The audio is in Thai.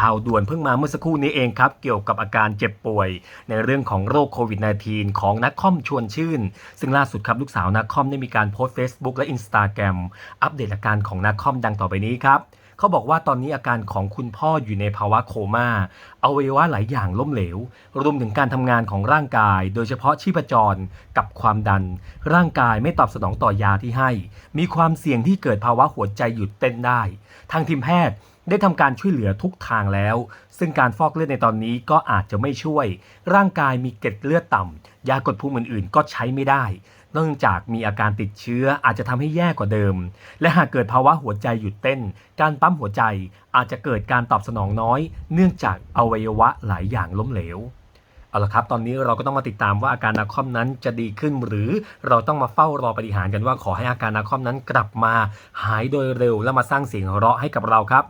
ข่าวด่วนเพิ่งมาเมื่อสักครู่นี้เองครับ เกี่ยวกับอาการเจ็บป่วย ในเรื่องของโรคโควิด -19 ของนักคอมชวนชื่น ซึ่งล่าสุดครับลูกสาวนักคอมได้มีการโพสต์ Facebook และ Instagram อัปเดตอาการของนักคอมดังต่อไปนี้ครับเขาบอกว่าตอนนี้อาการของคุณพ่ออยู่ในภาวะโคม่าอวัยวะหลายอย่างล้มเหลว รวมถึงการทำงานของร่างกาย โดยเฉพาะชีพจรกับความดัน ร่างกายไม่ตอบสนองต่อยาที่ให้ มีความเสี่ยงที่เกิดภาวะหัวใจหยุดเต้นได้ ทางทีมแพทย์ ได้ทำการช่วยเหลือทุกทางแล้ว ซึ่งการฟอกเลือดในตอนนี้ก็อาจจะไม่ช่วย ร่างกายมีเกล็ดเลือดต่ำยากดภูมิอื่นๆ ก็ใช้ไม่ได้เนื่องจากมีอาการติดเชื้ออาจจะทำให้แย่กว่าเดิม และหากเกิดภาวะหัวใจหยุดเต้น การปั๊มหัวใจอาจจะเกิดการตอบสนองน้อย เนื่องจากอวัยวะหลายอย่างล้มเหลว เอาละครับ ตอนนี้เราก็ต้องมาติดตามว่าอาการนาคอมนั้นจะดีขึ้น หรือเราต้องมาเฝ้ารอปฏิหารกันว่าขอให้อาการนาคอมนั้นกลับมา หายโดยเร็วและมาสร้างเสียงหัวเราะให้กับเราครับ